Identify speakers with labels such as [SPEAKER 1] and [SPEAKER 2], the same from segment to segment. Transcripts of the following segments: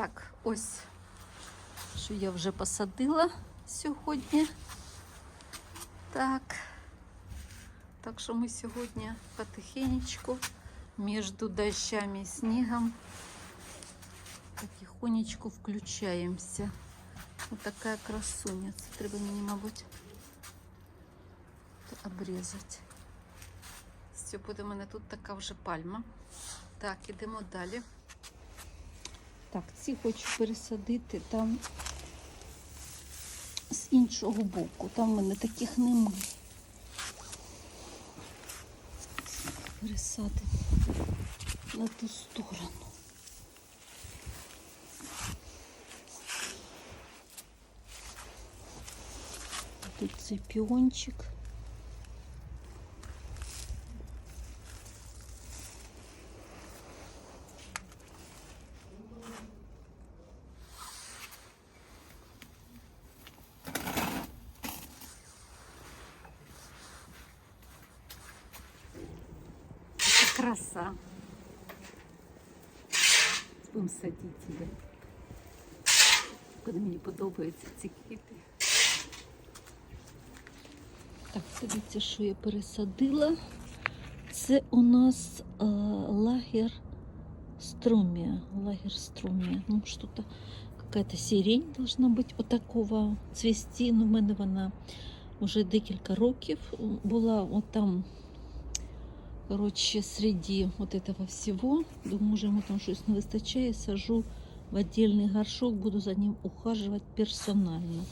[SPEAKER 1] Так, ось, що я вже посадила сьогодні. Так. Так що ми сьогодні потихенечку між дощами і снігом потихонечку включаємося. Ось така красуня. Це треба мені, мабуть, обрізати. Все, буде у мене тут така вже пальма. Так, ідемо далі. Так, ці хочу пересадити там з іншого боку. Там в мене таких немає. Пересадимо на ту сторону. Тут цей піончик. краса. Будемо садити її. Коли мені подобаються ці квіти. Так, дивіться, що я пересадила. Це у нас е, лагер струмия. Лагер струмия. Ну, что-то какая-то сирень должна быть от такого цвісті. Ну, в мене вона вже декілька років була от там. Короче, среди вот этого всего, думаю, може йому там щось не вистачає, сажу в отдельный горшок, буду за ним ухаживать персонально.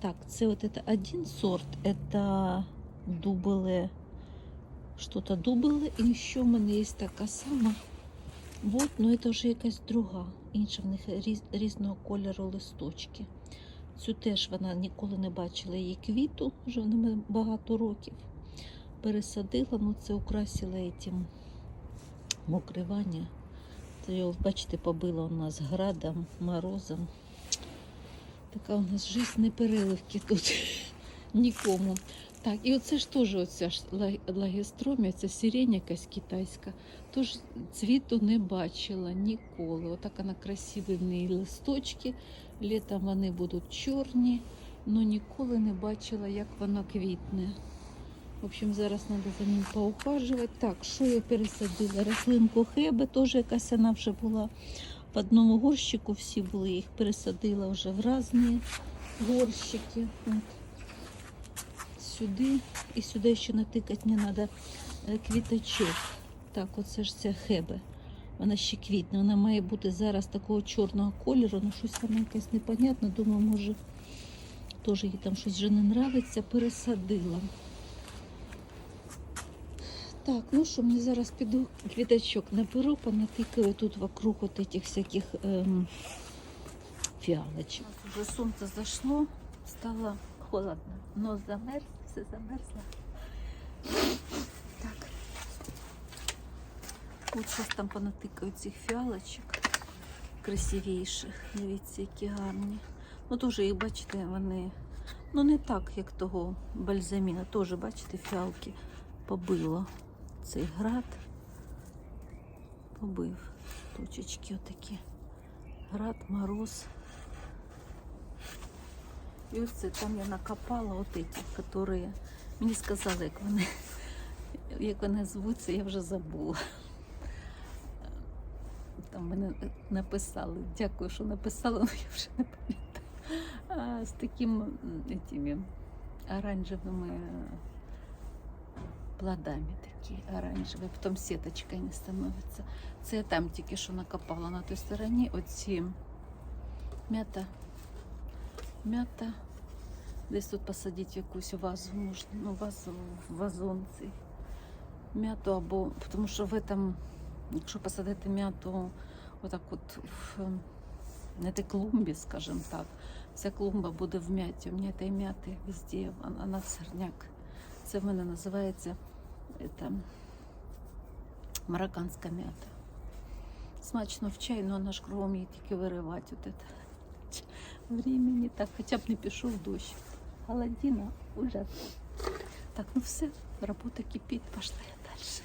[SPEAKER 1] Так, це вот это один сорт, это дубеле, что-то дубеле, і ще в мене є така сама. Вот, ну це вже якась друга, інша в них різ, різного кольору листочки. Цю теж вона ніколи не бачила її квіту, вже в мене багато років пересадила, ну це украсила цим мокривання. Це його, бачите, побило у нас градом, морозом. Така у нас життя не переливки тут нікому. Так, і оце ж теж оця ж ла- лагістромія, це сирень якась китайська. Тож цвіту не бачила ніколи. Отак вона красиві в неї листочки. Літом вони будуть чорні, але ніколи не бачила, як вона квітне. В общем, зараз треба за ним поухажувати. Так, що я пересадила? Рослинку хеби, теж якась вона вже була в одному горщику, всі були, їх пересадила вже в різні горщики. От. Сюди і сюди ще натикати не треба квіточок. Так, оце ж ця хебе. Вона ще квітне. Вона має бути зараз такого чорного кольору, ну щось вона якась непонятна. Думаю, може, теж їй там щось вже не подобається. Пересадила. Так, ну що, мені зараз піду квіточок наберу, понатикаю тут вокруг вот этих всяких ем, фіалочок. Уже сонце зайшло, стало холодно. Нос замерз, все замерзло. Так. От щось там понатикаю цих фіалочок красивіших. Дивіться, які гарні. Ну теж їх, бачите, вони ну не так, як того бальзаміна. Теж, бачите, фіалки побило цей град побив точечки отакі. Град, мороз. І ось це там я накопала от эти, мені сказали, як вони, як вони звуться, я вже забула. Там мене написали. Дякую, що написали, але я вже не пам'ятаю. З такими оранжевими плодами такі оранжеві, потім сіточка не становиться. Це я там тільки що накопала на той стороні. Оці м'ята. М'ята. Десь тут посадити якусь вазу можна, ну вазу, вазон цей. М'яту або, тому що в этом, якщо посадити м'яту отак от в на этой клумбі, скажімо так, вся клумба буде в м'яті. У мене цієї м'яти везде, вона сорняк. Це в мене називається это, марокканська м'ята. Смачно в чай, але вона ж кругом її тільки виривати. От это. Времени так, хоча б не пішов дощ. Холодина, ужас. Так, ну все, робота кипить, пошла я дальше.